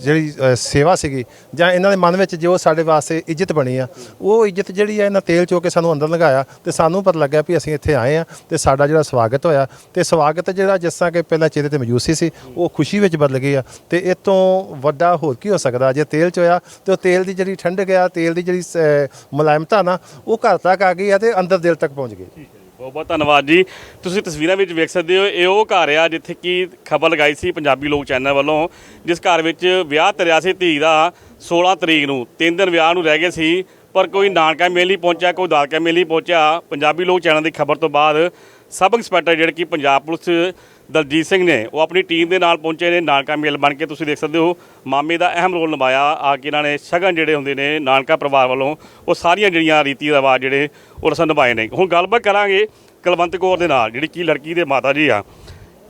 ਜਿਹੜੀ ਸੇਵਾ ਸੀਗੀ, ਜਾਂ ਇਹਨਾਂ ਦੇ ਮਨ ਵਿੱਚ ਜੋ ਸਾਡੇ ਵਾਸਤੇ ਇੱਜ਼ਤ ਬਣੀ ਆ, ਉਹ ਇੱਜ਼ਤ ਜਿਹੜੀ ਆ ਇਹਨਾਂ ਤੇਲ ਚੋ ਕੇ ਸਾਨੂੰ ਅੰਦਰ ਲਗਾਇਆ ਤੇ ਸਾਨੂੰ ਪਤਾ ਲੱਗਿਆ ਵੀ ਅਸੀਂ ਇੱਥੇ ਆਏ ਆ ਤੇ ਸਾਡਾ ਜਿਹੜਾ ਸਵਾਗਤ ਹੋਇਆ ਤੇ ਸਵਾਗਤ ਜਿਹੜਾ ਜਿਸ ਤਰ੍ਹਾਂ ਕਿ ਪਹਿਲਾਂ ਚਿਹਰੇ ਤੇ ਮਯੂਸੀ ਸੀ, ਉਹ ਖੁਸ਼ੀ ਵਿੱਚ ਬਦਲ ਗਈ ਆ ਤੇ ਇਹ ਤੋਂ ਵੱਡਾ ਹੋਰ ਕੀ ਹੋ ਸਕਦਾ? ਜੇ ਤੇਲ ਚ ਹੋਇਆ ਤੇ ਉਹ ਤੇਲ ਦੀ ਜਿਹੜੀ ਠੰਡਕ ਆ ਤੇਲ ਦੀ ਜਿਹੜੀ ਅ, ਮੁਲਾਇਮਤਾ ਨਾ ਉਹ ਘਰ ਤੱਕ ਆ ਗਈ ਆ ਤੇ ਅੰਦਰ ਦਿਲ ਤੱਕ ਪਹੁੰਚ ਗਈ ਬਹੁਤ ਬਹੁਤ ਧੰਨਵਾਦ ਜੀ। ਤੁਸੀਂ ਤਸਵੀਰਾਂ ਵਿੱਚ ਵੇਖ ਸਕਦੇ ਹੋ ਇਹ ਉਹ ਘਰ ਆ ਜਿੱਥੇ ਕਿ ਖਬਰ ਲਗਾਈ ਸੀ ਪੰਜਾਬੀ ਲੋਕ ਚੈਨਲ ਵੱਲੋਂ ਜਿਸ ਘਰ ਵਿੱਚ ਵਿਆਹ ਤਰਿਆ ਸੀ ਧੀ ਦਾ 16 ਤਰੀਕ ਨੂੰ। ਤਿੰਨ ਦਿਨ ਵਿਆਹ ਨੂੰ ਰਹਿ ਗਏ ਸੀ ਪਰ ਕੋਈ ਨਾਨਕਾ ਮੇਲ ਨਹੀਂ ਪਹੁੰਚਿਆ ਕੋਈ ਦਾਦਕਾ ਮੇਲ ਨਹੀਂ ਪਹੁੰਚਿਆ। ਪੰਜਾਬੀ ਲੋਕ ਚੈਨਲ ਦੀ ਖਬਰ ਤੋਂ ਬਾਅਦ ਸਬ ਇੰਸਪੈਕਟਰ ਜਿਹੜੇ ਕਿ ਪੰਜਾਬ ਪੁਲਿਸ ਦਲਜੀਤ ਸਿੰਘ ਨੇ ਉਹ ਆਪਣੀ ਟੀਮ ਦੇ ਨਾਲ ਪਹੁੰਚੇ ਨੇ ਨਾਨਕਾ ਮੇਲ ਬਣ ਕੇ। ਤੁਸੀਂ ਦੇਖ ਸਕਦੇ ਹੋ, ਮਾਮੇ ਦਾ ਅਹਿਮ ਰੋਲ ਨਿਭਾਇਆ ਆ ਕੇ ਇਹਨਾਂ ਨੇ ਸ਼ਗਨ ਜਿਹੜੇ ਹੁੰਦੇ ਨੇ ਨਾਨਕਾ ਪਰਿਵਾਰ ਵੱਲੋਂ, ਉਹ ਸਾਰੀਆਂ ਜਿਹੜੀਆਂ ਰੀਤੀ ਰਿਵਾਜ ਜਿਹੜੇ ਉਹ ਰਸਮ ਨਿਭਾਏ ਨੇ। ਹੁਣ ਗੱਲਬਾਤ ਕਰਾਂਗੇ ਕੁਲਵੰਤ ਕੌਰ ਦੇ ਨਾਲ, ਜਿਹੜੀ ਕਿ ਲੜਕੀ ਦੇ ਮਾਤਾ ਜੀ ਆ।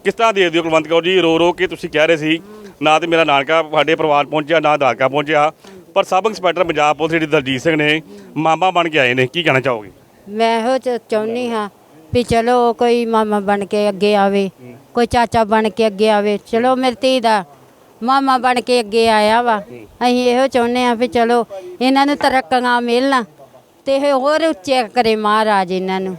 ਕਿਸ ਤਰ੍ਹਾਂ ਦੇ ਦਿਓ ਕੁਲਵੰਤ ਕੌਰ ਜੀ? ਰੋ ਰੋ ਕੇ ਤੁਸੀਂ ਕਹਿ ਰਹੇ ਸੀ, ਨਾ ਤੇ ਮੇਰਾ ਨਾਨਕਾ ਸਾਡੇ ਪਰਿਵਾਰ ਪਹੁੰਚਿਆ, ਨਾ ਦਾਦਕਾ ਪਹੁੰਚਿਆ, ਪਰ ਸਬ ਇੰਸਪੈਕਟਰ ਪੰਜਾਬ ਪੁਲਿਸ ਜਿਹੜੀ ਦਲਜੀਤ ਸਿੰਘ ਨੇ ਮਾਮਾ ਬਣ ਕੇ ਆਏ ਨੇ, ਕੀ ਕਹਿਣਾ ਚਾਹੋਗੇ? ਮੈਂ ਇਹੋ ਚ- ਚਾਹੁੰਦੀ ਹਾਂ ਵੀ ਚਲੋ ਕੋਈ ਮਾਮਾ ਬਣ ਕੇ ਅੱਗੇ ਆਵੇ ਕੋਈ ਚਾਚਾ ਬਣ ਕੇ ਅੱਗੇ ਆਵੇ ਚਲੋ ਮੇਰੀ ਧੀ ਦਾ ਮਾਮਾ ਬਣ ਕੇ ਅੱਗੇ ਆਇਆ ਵਾ। ਅਸੀਂ ਇਹੋ ਚਾਹੁੰਦੇ ਹਾਂ ਵੀ ਚਲੋ ਇਹਨਾਂ ਨੂੰ ਤਰੱਕੀਆਂ ਮਿਲਣ ਤੇ ਇਹ ਹੋਰ ਉੱਚੇ ਕਰੇ ਮਹਾਰਾਜ ਇਹਨਾਂ ਨੂੰ।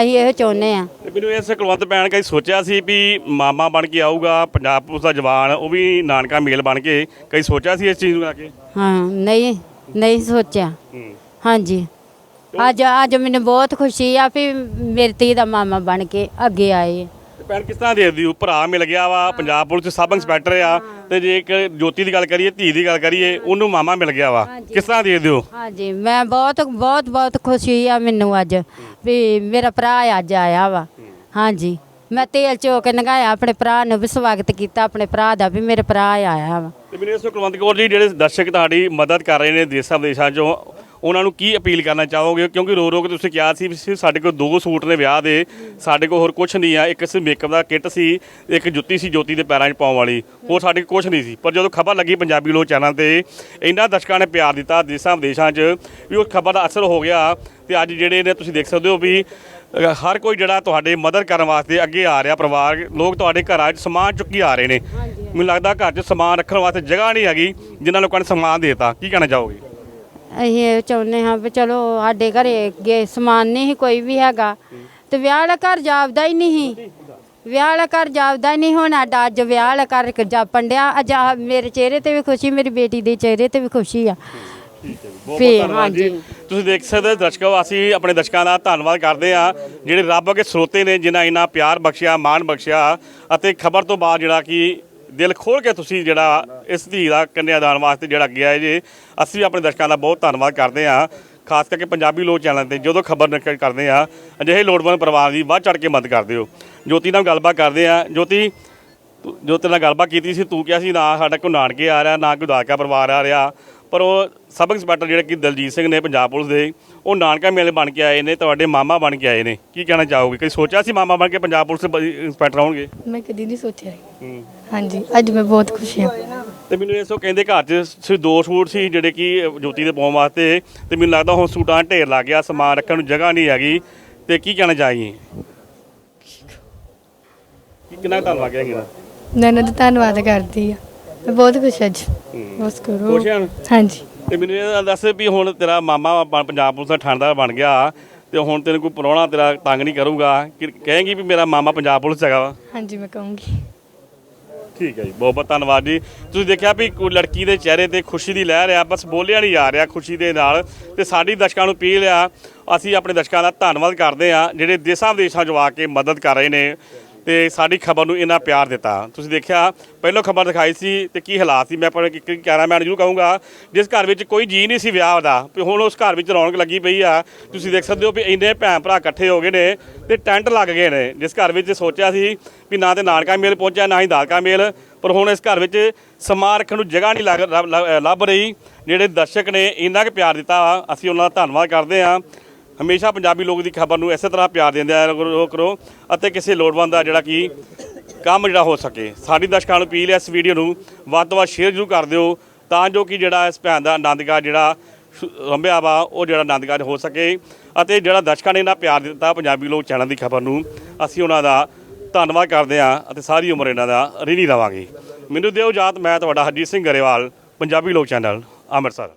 ਅਸੀਂ ਇਹੋ ਚਾਹੁੰਦੇ ਤੇ ਮੈਨੂੰ ਇਸ ਕੁਲਵੰਤ ਭੈਣ ਕਈ ਸੋਚਿਆ ਸੀ ਵੀ ਮਾਮਾ ਬਣ ਕੇ ਆਊਗਾ ਪੰਜਾਬ ਪੁਲਿਸ ਦਾ ਜਵਾਨ ਉਹ ਵੀ ਨਾਨਕਾ ਮੇਲ ਬਣ ਕੇ ਕਈ ਸੋਚਿਆ ਸੀ ਇਸ ਚੀਜ਼ ਨੂੰ ਲੈ ਕੇ? ਹਾਂ ਨਹੀਂ ਨਹੀਂ ਸੋਚਿਆ। ਹਾਂਜੀ। ਅੱਜ ਅੱਜ ਮੈਨੂੰ ਬਹੁਤ ਖੁਸ਼ੀ ਆ ਵੀ ਮੇਰੀ ਧੀ ਦਾ ਮਾਮਾ ਬਣ ਕੇ ਅੱਗੇ ਆਏ। ਤੇ ਭੈਣ ਕਿਸ ਤਰ੍ਹਾਂ ਦੇ ਦਿਓ ਭਰਾ ਮਿਲ ਗਿਆ ਵਾ? ਪੰਜਾਬ ਪੁਲਿਸ ਚ ਸਬ ਇੰਸਪੈਕਟਰ ਆ। ਤੇ ਜੇ ਇੱਕ ਜੋਤੀ ਦੀ ਗੱਲ ਕਰੀਏ ਧੀ ਦੀ ਗੱਲ ਕਰੀਏ ਉਹਨੂੰ ਮਾਮਾ ਮਿਲ ਗਿਆ ਵਾ। ਕਿਸ ਤਰ੍ਹਾਂ ਦੇ ਦਿਓ? ਹਾਂਜੀ ਮੈਂ ਬਹੁਤ ਬਹੁਤ ਬਹੁਤ ਖੁਸ਼ੀ ਆ ਮੈਨੂੰ ਅੱਜ ਵੀ ਮੇਰਾ ਭਰਾ ਅੱਜ ਆਇਆ ਵਾ। ਹਾਂਜੀ ਮੈਂ ਤੇਲ ਚੋ ਕੇ ਨਗਾਇਆ ਆਪਣੇ ਭਰਾ ਨੂੰ ਵੀ ਸਵਾਗਤ ਕੀਤਾ ਆਪਣੇ ਭਰਾ ਦਾ ਵੀ ਮੇਰੇ ਭਰਾ ਆਇਆ ਵਾ। ਤੇ ਮੈਨੂੰ ਇਸ ਕੁਲਵੰਤ ਕੌਰ ਜੀ ਜਿਹੜੇ ਦਰਸ਼ਕ ਤੁਹਾਡੀ ਮਦਦ ਕਰ ਰਹੇ ਨੇ ਦੇਸ਼ਾਂ ਵਿਦੇਸ਼ਾਂ 'ਚੋਂ ਉਹਨਾਂ ਨੂੰ ਕੀ ਅਪੀਲ ਕਰਨਾ ਚਾਹੋਗੇ? ਕਿਉਂਕਿ ਰੋ ਰੋ ਕੇ ਤੁਸੀਂ ਕਿਹਾ ਸੀ ਵੀ ਸਾਡੇ ਕੋਲ ਦੋ ਸੂਟ ਨੇ ਵਿਆਹ ਦੇ ਸਾਡੇ ਕੋਲ ਹੋਰ ਕੁਝ ਨਹੀਂ ਆ। ਇੱਕ ਸਿਰਫ ਮੇਕਅਪ ਦਾ ਕਿੱਟ ਸੀ ਇੱਕ ਜੁੱਤੀ ਸੀ ਜੋਤੀ ਦੇ ਪੈਰਾਂ 'ਚ ਪਾਉਣ ਵਾਲੀ। ਹੋਰ ਸਾਡੇ ਕੋਲ ਕੁਝ ਨਹੀਂ ਸੀ। ਪਰ ਜਦੋਂ ਖਬਰ ਲੱਗੀ ਪੰਜਾਬੀ ਲੋਕ ਚੈਨਲ ਤੇ ਇਹਨਾਂ ਦਰਸ਼ਕਾਂ ਨੇ ਪਿਆਰ ਦਿੱਤਾ ਦੇਸ਼ਾਂ ਵਿਦੇਸ਼ਾਂ 'ਚ ਵੀ ਉਹ ਖਬਰ ਦਾ ਅਸਰ ਹੋ ਗਿਆ। ਤੇ ਅੱਜ ਜਿਹੜੇ ਨੇ ਤੁਸੀਂ ਦੇਖ ਸਕਦੇ ਹੋ ਵੀ ਹਰ ਕੋਈ ਜਿਹੜਾ ਤੁਹਾਡੇ ਮਦਦ ਕਰਨ ਵਾਸਤੇ ਅੱਗੇ ਆ ਰਿਹਾ ਪਰਿਵਾਰ ਲੋਕ ਤੁਹਾਡੇ ਘਰਾਂ 'ਚ ਸਮਾਨ ਚੁੱਕੀ ਆ ਰਹੇ ਨੇ। ਮੈਨੂੰ ਲੱਗਦਾ ਘਰ 'ਚ ਸਮਾਨ ਰੱਖਣ ਵਾਸਤੇ ਜਗ੍ਹਾ ਨਹੀਂ ਹੈਗੀ ਜਿਨ੍ਹਾਂ ਲੋਕਾਂ ਨੇ ਸਮਾਨ ਦੇਤਾ। ਕੀ ਕਹਿਣਾ ਚਾਹੋਗੇ? ਅਸੀਂ ਇਹ ਚਾਹੁੰਦੇ ਹਾਂ ਵੀ ਚਲੋ ਸਾਡੇ ਘਰੇ ਅੱਗੇ ਸਮਾਨ ਨਹੀਂ ਸੀ ਕੋਈ ਵੀ ਹੈਗਾ। ਤੇ ਵਿਆਹ ਵਾਲਾ ਘਰ ਜਾਪਦਾ ਹੀ ਨਹੀਂ ਸੀ। ਵਿਆਹ ਵਾਲਾ ਘਰ ਜਾਪਦਾ ਹੀ ਨਹੀਂ ਹੁਣ ਸਾਡਾ ਅੱਜ ਵਿਆਹ ਵਾਲਾ ਘਰ ਜਾਪਣ ਡਿਆ ਅੱਜ ਆਹ ਮੇਰੇ ਚਿਹਰੇ ਤੇ ਵੀ ਖੁਸ਼ੀ ਮੇਰੀ ਬੇਟੀ ਦੇ ਚਿਹਰੇ ਤੇ ਵੀ ਖੁਸ਼ੀ ਆ। ਬਹੁਤ ਫਿਰ, ਬਹੁਤ ਧੰਨਵਾਦ ਜੀ। ਹਾਂਜੀ। ਤੁਸੀਂ ਦੇਖ ਸਕਦੇ ਹੋ ਦਰਸ਼ਕੋ ਅਸੀਂ ਆਪਣੇ ਦਰਸ਼ਕਾਂ ਦਾ ਧੰਨਵਾਦ ਕਰਦੇ ਆ ਜਿਹੜੇ ਰੱਬ ਅੱਗੇ ਸਰੋਤੇ ਨੇ ਜਿਨ੍ਹਾਂ ਇੰਨਾ ਪਿਆਰ ਬਖਸ਼ਿਆ ਮਾਣ ਬਖਸ਼ਿਆ ਅਤੇ ਖਬਰ ਤੋਂ ਬਾਅਦ ਜਿਹੜਾ ਕਿ ਦਿਲ ਖੋਲ ਕੇ ਤੁਸੀਂ ਜਿਹੜਾ ਇਸ ਧੀ ਦਾ ਕੰਨਿਆਦਾਨ ਵਾਸਤੇ ਜਿਹੜਾ ਅੱਗੇ ਆਏ ਜੇ, ਅਸੀਂ ਵੀ ਆਪਣੇ ਦਰਸ਼ਕਾਂ ਦਾ ਬਹੁਤ ਧੰਨਵਾਦ ਕਰਦੇ ਹਾਂ। ਖਾਸ ਕਰਕੇ ਪੰਜਾਬੀ ਲੋਕ ਚੈਨਲ ਤੇ ਜਦੋਂ ਖਬਰ ਨਕਲ ਕਰਦੇ ਆ ਅਜਿਹੇ ਲੋੜਵੰਦ ਪਰਿਵਾਰ ਦੀ ਵੱਧ ਚੜ ਕੇ ਮਦਦ ਕਰਦੇ ਹੋ। ਜੋਤੀ ਨਾਲ ਗੱਲਬਾਤ ਕਰਦੇ ਆ ਜੋਤੀ, ਤੂੰ- ਜੋ ਤੇਰੇ ਨਾਲ ਗੱਲਬਾਤ ਕੀਤੀ ਸੀ, ਤੂੰ ਕਿਹਾ ਸੀ ਨਾ ਸਾਡਾ ਕੋਈ ਨਾਨਕੇ ਆ ਰਿਹਾ, ਨਾ ਕੋਈ ਦਾਦਕਾ ਪਰਿਵਾਰ ਆ ਰਿਹਾ। ਪਰ ਉਹ ਸਬ ਇੰਸਪੈਕਟਰ ਜਿਹੜੇ ਕਿ ਦਲਜੀਤ ਸਿੰਘ ਨੇ ਪੰਜਾਬ ਪੁਲਿਸ ਦੇ ਉਹ ਨਾਨਕਾ ਮੇਲੇ ਬਣ ਕੇ ਆਏ ਨੇ ਤੁਹਾਡੇ ਮਾਮਾ ਬਣ ਕੇ ਆਏ ਨੇ। ਕੀ ਕਹਿਣਾ ਚਾਹੋਗੇ? ਕਦੀ ਸੋਚਿਆ ਸੀ ਮਾਮਾ ਬਣ ਕੇ ਪੰਜਾਬ ਪੁਲਿਸ ਦੇ ਇੰਸਪੈਕਟਰ ਆਉਣਗੇ ਮੈਂ ਕਦੀ ਨਹੀਂ ਸੋਚਿਆ ਹਾਂਜੀ ਅੱਜ ਮੈਂ ਬਹੁਤ ਖੁਸ਼ ਹਾਂ। ਤੇ ਮੈਨੂੰ ਇਹ ਸੋ ਕਹਿੰਦੇ ਘਰ 'ਚ ਸਿਰਫ ਦੋ ਸੂਟ ਸੀ ਜਿਹੜੇ ਕਿ ਜੋਤੀ ਦੇ ਪਾਉਣ ਵਾਸਤੇ। ਤੇ ਮੈਨੂੰ ਲੱਗਦਾ ਹੁਣ ਸੂਟਾਂ ਢੇਰ ਲੱਗ ਗਿਆ ਸਮਾਨ ਰੱਖਣ ਨੂੰ ਜਗ੍ਹਾ ਨਹੀਂ ਹੈਗੀ। ਤੇ ਕੀ ਕਹਿਣਾ ਚਾਹੀਏ? ਕਿੰਨਾ ਧੰਨਵਾਦ ਨਾ ਧੰਨਵਾਦ ਕਰਦੀ ਆ ਮੈਂ ਬਹੁਤ ਖੁਸ਼ ਹਾਂ ਅੱਜ ਬਸ ਕਰੋ। ਖੁਸ਼ ਹਾਂ। ਹਾਂਜੀ। ਤੇ ਮੈਨੂੰ ਇਹ ਦੱਸ ਵੀ ਹੁਣ ਤੇਰਾ ਮਾਮਾ ਪੰਜਾਬ ਪੁਲਿਸ ਦਾ ਥਾਣੇਦਾਰ ਬਣ ਗਿਆ ਤੇ ਹੁਣ ਤੈਨੂੰ ਕੋਈ ਪ੍ਰਾਹੁਣਾ ਤੇਰਾ ਤੰਗ ਨਹੀਂ ਕਰੂਗਾ। ਕਿ ਕਹੇਂਗੀ ਵੀ ਮੇਰਾ ਮਾਮਾ ਪੰਜਾਬ ਪੁਲਿਸ 'ਚ ਹੈਗਾ ਵਾ। ਹਾਂਜੀ ਮੈਂ ਕਹੂੰਗੀ। ਠੀਕ ਹੈ ਜੀ ਬਹੁਤ ਬਹੁਤ ਧੰਨਵਾਦ ਜੀ। ਤੁਸੀਂ ਦੇਖਿਆ ਵੀ ਕੋਈ ਲੜਕੀ ਦੇ ਚਿਹਰੇ ਤੇ ਖੁਸ਼ੀ ਦੀ ਲਹਿਰ ਆ ਬਸ ਬੋਲਿਆ ਨਹੀਂ ਜਾ ਰਿਹਾ ਖੁਸ਼ੀ ਦੇ ਨਾਲ ਤੇ ਸਾਡੀ ਦਰਸ਼ਕਾਂ ਨੂੰ ਅਪੀਲ ਆ ਅਸੀਂ ਆਪਣੇ ਦਰਸ਼ਕਾਂ ਦਾ ਧੰਨਵਾਦ ਕਰਦੇ ਆ ਜਿਹੜੇ ਦੇਸ਼ਾਂ ਵਿਦੇਸ਼ਾਂ 'ਚੋਂ ਆ ਕੇ ਮਦਦ ਕਰ ਰਹੇ ਨੇ। ਤੇ ਸਾਡੀ ਖਬਰ ਨੂੰ ਇੰਨਾ ਪਿਆਰ ਦਿੱਤਾ। ਤੁਸੀਂ ਦੇਖਿਆ ਪਹਿਲਾਂ ਖਬਰ ਦਿਖਾਈ ਸੀ ਤੇ ਕੀ ਹਾਲਾਤ ਸੀ ਮੈਂ ਆਪਣੇ ਕੈਮਰਾਮੈਨ ਜ਼ਰੂਰ ਕਹੂੰਗਾ ਜਿਸ ਘਰ ਵਿੱਚ ਕੋਈ ਜੀ ਨਹੀਂ ਸੀ ਵਿਆਹ ਦਾ ਤੇ ਹੁਣ ਉਸ ਘਰ ਵਿੱਚ ਰੌਣਕ ਲੱਗੀ ਪਈ ਆ। ਤੁਸੀਂ ਦੇਖ ਸਕਦੇ ਹੋ ਵੀ ਇੰਨੇ ਭੈਣ ਭਰਾ ਇਕੱਠੇ ਹੋ ਗਏ ਨੇ ਤੇ ਟੈਂਟ ਲੱਗ ਗਏ ਨੇ ਜਿਸ ਘਰ ਵਿੱਚ ਸੋਚਿਆ ਸੀ ਵੀ ਨਾ ਤੇ ਨਾਨਕਾ ਮੇਲ ਪਹੁੰਚਿਆ ਨਾ ਹੀ ਦਾਦਕਾ ਮੇਲ ਪਰ ਹੁਣ ਇਸ ਘਰ ਵਿੱਚ ਸਮਾਂ ਰੱਖਣ ਨੂੰ ਜਗ੍ਹਾ ਨਹੀਂ ਲੱਗ ਲੱਭ- ਲੱਭ ਲੱਭ ਰਹੀ ਜਿਹੜੇ ਦਰਸ਼ਕ ਨੇ ਇੰਨਾ ਕੁ ਪਿਆਰ ਦਿੱਤਾ ਵਾ, ਅਸੀਂ ਉਹਨਾਂ ਦਾ ਧੰਨਵਾਦ ਕਰਦੇ ਹਾਂ। ਹਮੇਸ਼ਾ ਪੰਜਾਬੀ ਲੋਕ ਦੀ ਖਬਰ ਨੂੰ ਇਸੇ ਤਰ੍ਹਾਂ ਪਿਆਰ ਦਿੰਦੇ ਆ ਕਰੋ ਅਤੇ ਕਿਸੇ ਲੋੜਵੰਦ ਦਾ ਜਿਹੜਾ ਕਿ ਕੰਮ ਜਿਹੜਾ ਹੋ ਸਕੇ। ਸਾਡੀ ਦਰਸ਼ਕਾਂ ਨੂੰ ਅਪੀਲ ਹੈ ਇਸ ਵੀਡੀਓ ਨੂੰ ਵੱਧ ਤੋਂ ਵੱਧ ਸ਼ੇਅਰ ਜ਼ਰੂਰ ਕਰ ਦਿਓ ਤਾਂ ਜੋ ਕਿ ਜਿਹੜਾ ਇਸ ਭੈਣ ਦਾ ਆਨੰਦਗਾਹ ਜਿਹੜਾ ਸ਼ੁ- ਰੰਭਿਆ ਵਾ, ਉਹ ਜਿਹੜਾ ਆਨੰਦਗਾਹ ਹੋ ਸਕੇ ਅਤੇ ਜਿਹੜਾ ਦਰਸ਼ਕਾਂ ਨੇ ਇਹਨਾਂ ਪਿਆਰ ਦਿੱਤਾ ਪੰਜਾਬੀ ਲੋਕ ਚੈਨਲ ਦੀ ਖਬਰ ਨੂੰ, ਅਸੀਂ ਉਹਨਾਂ ਦਾ ਧੰਨਵਾਦ ਕਰਦੇ ਹਾਂ ਅਤੇ ਸਾਰੀ ਉਮਰ ਇਹਨਾਂ ਦਾ ਰਿਣੀ ਰਵਾਂਗੇ। ਮੈਨੂੰ ਦਿਓ ਜਾਤ ਮੈਂ ਤੁਹਾਡਾ ਹਰਜੀਤ ਸਿੰਘ ਗਰੇਵਾਲ, ਪੰਜਾਬੀ ਲੋਕ ਚੈਨਲ, ਅੰਮ੍ਰਿਤਸਰ।